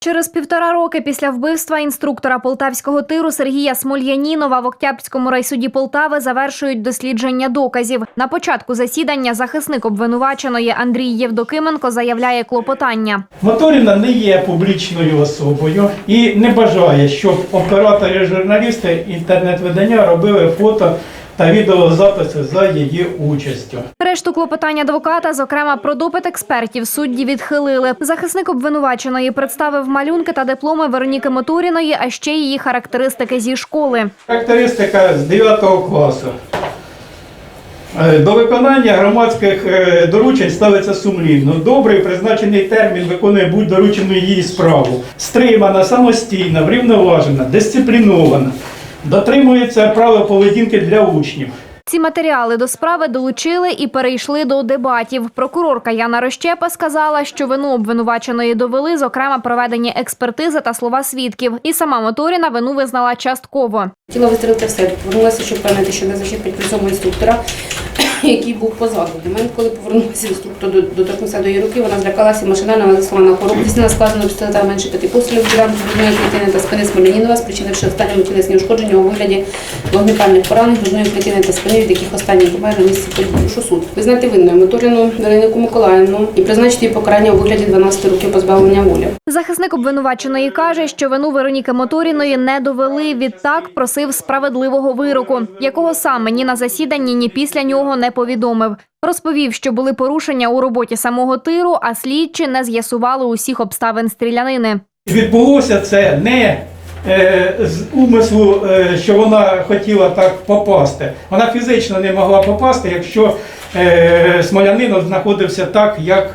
Через півтора роки після вбивства інструктора полтавського тиру Сергія Смольянінова в Октябрському райсуді Полтави завершують дослідження доказів. На початку засідання захисник обвинуваченої Андрій Євдокименко заявляє клопотання. Моторіна не є публічною особою і не бажає, щоб оператори журналісти інтернет-видання робили фото та відеозаписи за її участю. Решту клопотань адвоката, зокрема про допит експертів, судді відхилили. Захисник обвинуваченої представив малюнки та дипломи Вероніки Моторіної, а ще її характеристики зі школи. Характеристика з 9 класу. Е, До виконання громадських е, доручень ставиться сумлінно. Добрий призначений термін виконує будь доручену її справу. Стримана, самостійна, врівноважена, дисциплінована. Дотримується правил поведінки для учнів. Ці матеріали до справи долучили і перейшли до дебатів. Прокурорка Яна Рощепа сказала, що вину обвинуваченої довели, зокрема проведені експертизи та слова свідків. І сама Моторіна вину визнала частково. Тіло вистрілити все. Повернулася, щоб певнити, що не зачепить при цьому інструктора, який був позаду. В момент, коли повернувся інструктор, до- доторкнувся до її руки, вона злякалася машинально нанесла на коробку. Дійсно складено пістолета менше п'яти пострілів ділянки грудної клітини та спини Смолянінова, спричинивши останньому тілесні ушкодження у вигляді вогнепальних поранень грудної клітини та спини, від яких останній помер на місці події. Суд? Визнати винною Моторину Веронику Миколаївну і призначити їй покарання у вигляді 12 років позбавлення волі. Захисник обвинуваченої каже, що вину Вероніки Моторіної не довели. Відтак просив справедливого вироку, якого саме ні на засіданні, ні після нього не повідомив. Розповів, що були порушення у роботі самого тиру, а слідчі не з'ясували усіх обставин стрілянини. Відбулося це не е, з умислу, е, що вона хотіла так попасти. Вона фізично не могла попасти, якщо е, Смолянинов знаходився так, як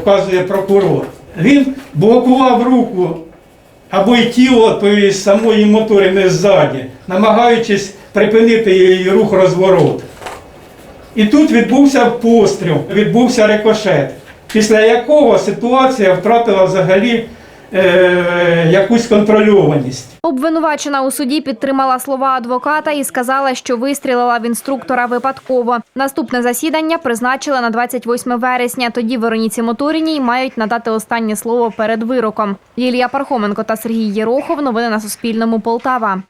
вказує прокурор. Він блокував руку або й тіло тої самої моторини ззаді, намагаючись припинити її рух розворот. І тут відбувся постріл, відбувся рикошет, після якого ситуація втратила взагалі е, якусь контрольованість. Обвинувачена у суді підтримала слова адвоката і сказала, що вистрілила в інструктора випадково. Наступне засідання призначили на 28 вересня. Тоді Вероніці Моторіній мають надати останнє слово перед вироком. Лілія Пархоменко та Сергій Єрохов. Новини на Суспільному. Полтава.